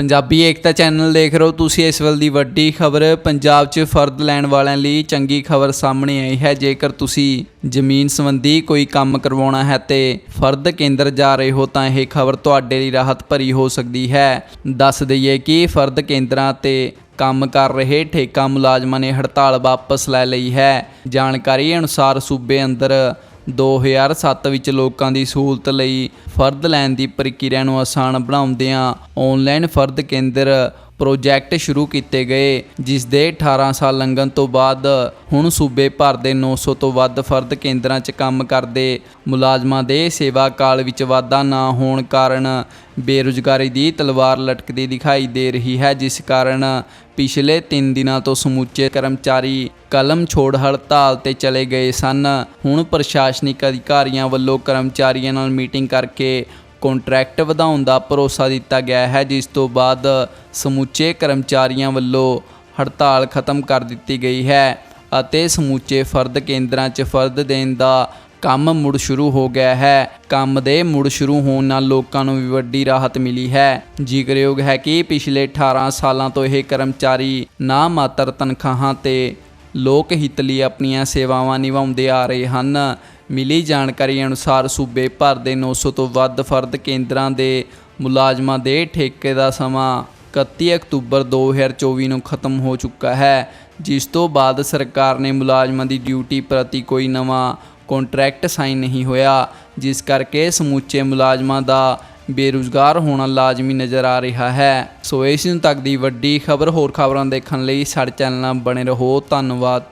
ਪੰਜਾਬੀ ਏਕਤਾ channel ਦੇਖ ਰਹੇ ਹੋ ਤੁਸੀਂ, ਇਸ ਵੇਲੇ ਦੀ ਵੱਡੀ ਖਬਰ, ਪੰਜਾਬ 'ਚ ਫਰਦ ਲੈਣ ਵਾਲਿਆਂ ਲਈ ਚੰਗੀ ਖਬਰ ਸਾਹਮਣੇ ਆਈ ਹੈ। ਜੇਕਰ ਤੁਸੀਂ ਜ਼ਮੀਨ ਸੰਬੰਧੀ ਕੋਈ ਕੰਮ ਕਰਵਾਉਣਾ ਹੈ ਤੇ ਫਰਦ ਕੇਂਦਰ ਜਾ ਰਹੇ ਹੋ, ਤਾਂ ਇਹ ਖਬਰ ਤੁਹਾਡੇ ਲਈ ਰਾਹਤ ਭਰੀ ਹੋ ਸਕਦੀ ਹੈ। ਦੱਸ ਦਈਏ ਕਿ ਫਰਦ ਕੇਂਦਰਾਂ ਤੇ ਕੰਮ ਕਰ ਰਹੇ ਠੇਕਾ ਮੁਲਾਜ਼ਮਾਂ ਨੇ ਹੜਤਾਲ ਵਾਪਸ ਲੈ ਲਈ ਹੈ। ਜਾਣਕਾਰੀ ਅਨੁਸਾਰ ਸੂਬੇ ਅੰਦਰ 2007 ਵਿੱਚ ਲੋਕਾਂ ਦੀ ਸਹੂਲਤ ਲਈ ਫਰਦ ਲੈਣ ਦੀ ਪ੍ਰਕਿਰਿਆ ਨੂੰ ਆਸਾਨ ਬਣਾਉਂਦਿਆਂ ਆਨਲਾਈਨ ਫਰਦ ਕੇਂਦਰ ਪ੍ਰੋਜੈਕਟ ਸ਼ੁਰੂ ਕੀਤੇ ਗਏ, ਜਿਸ ਦੇ 18 ਸਾਲ ਲੰਘਣ ਤੋਂ ਬਾਅਦ ਹੁਣ ਸੂਬੇ ਭਰ ਦੇ 900 ਤੋਂ ਵੱਧ ਫਰਦ ਕੇਂਦਰਾਂ 'ਚ ਕੰਮ ਕਰਦੇ ਮੁਲਾਜ਼ਮਾਂ ਦੇ ਸੇਵਾ ਕਾਲ ਵਿੱਚ ਵਾਧਾ ਨਾ ਹੋਣ ਕਾਰਨ ਬੇਰੁਜ਼ਗਾਰੀ ਦੀ ਤਲਵਾਰ ਲਟਕਦੀ ਦਿਖਾਈ ਦੇ ਰਹੀ ਹੈ, ਜਿਸ ਕਾਰਨ ਪਿਛਲੇ 3 ਦਿਨਾਂ ਤੋਂ ਸਮੁੱਚੇ ਕਰਮਚਾਰੀ ਕਲਮ ਛੋੜ ਹੜਤਾਲ ਤੇ ਚਲੇ ਗਏ ਸਨ। ਹੁਣ ਪ੍ਰਸ਼ਾਸਨਿਕ ਅਧਿਕਾਰੀਆਂ ਵੱਲੋਂ ਕਰਮਚਾਰੀਆਂ ਨਾਲ ਮੀਟਿੰਗ ਕਰਕੇ ਕੰਟਰੈਕਟ ਵਧਾਉਣ ਦਾ ਭਰੋਸਾ ਦਿੱਤਾ ਗਿਆ ਹੈ, ਜਿਸ ਤੋਂ ਬਾਅਦ ਸਮੁੱਚੇ ਕਰਮਚਾਰੀਆਂ ਵੱਲੋਂ ਹੜਤਾਲ ਖਤਮ ਕਰ ਦਿੱਤੀ ਗਈ ਹੈ ਅਤੇ ਸਮੁੱਚੇ ਫਰਦ ਕੇਂਦਰਾਂ 'ਚ ਫਰਦ ਦੇਣ ਦਾ ਕੰਮ ਮੁੜ ਸ਼ੁਰੂ ਹੋ ਗਿਆ ਹੈ। ਕੰਮ ਦੇ ਮੁੜ ਸ਼ੁਰੂ ਹੋਣ ਨਾਲ ਲੋਕਾਂ ਨੂੰ ਵੀ ਵੱਡੀ ਰਾਹਤ ਮਿਲੀ ਹੈ। ਜ਼ਿਕਰਯੋਗ ਹੈ ਕਿ ਪਿਛਲੇ 18 ਸਾਲਾਂ ਤੋਂ ਇਹ ਕਰਮਚਾਰੀ ਨਾ ਮਾਤਰ ਤਨਖਾਹਾਂ ਤੇ ਲੋਕ ਹਿੱਤ ਲਈ ਆਪਣੀਆਂ ਸੇਵਾਵਾਂ ਨਿਭਾਉਂਦੇ ਆ ਰਹੇ ਹਨ। ਮਿਲੀ ਜਾਣਕਾਰੀ ਅਨੁਸਾਰ ਸੂਬੇ ਭਰ ਦੇ 900 ਤੋਂ ਵੱਧ ਫਰਦ ਕੇਂਦਰਾਂ ਦੇ ਮੁਲਾਜ਼ਮਾਂ ਦੇ ਠੇਕੇ ਦਾ ਸਮਾਂ 31 ਅਕਤੂਬਰ 2024 ਨੂੰ ਖਤਮ ਹੋ ਚੁੱਕਾ ਹੈ, ਜਿਸ ਤੋਂ ਬਾਅਦ ਸਰਕਾਰ ਨੇ ਮੁਲਾਜ਼ਮਾਂ ਦੀ ਡਿਊਟੀ ਪ੍ਰਤੀ ਕੋਈ ਨਵਾਂ ਕੰਟਰੈਕਟ ਸਾਈਨ ਨਹੀਂ ਹੋਇਆ, ਜਿਸ ਕਰਕੇ ਸਮੁੱਚੇ ਮੁਲਾਜ਼ਮਾਂ ਦਾ ਬੇਰੁਜ਼ਗਾਰ ਹੋਣਾ ਲਾਜ਼ਮੀ ਨਜ਼ਰ ਆ ਰਿਹਾ ਹੈ। ਸੋ ਇਸ ਨੂੰ ਤੱਕ ਦੀ ਵੱਡੀ ਖਬਰ ਹੋਰ ਖਬਰਾਂ ਦੇਖਣ ਲਈ ਸਾਡੇ ਚੈਨਲ ਨਾਲ ਬਣੇ ਰਹੋ। ਧੰਨਵਾਦ।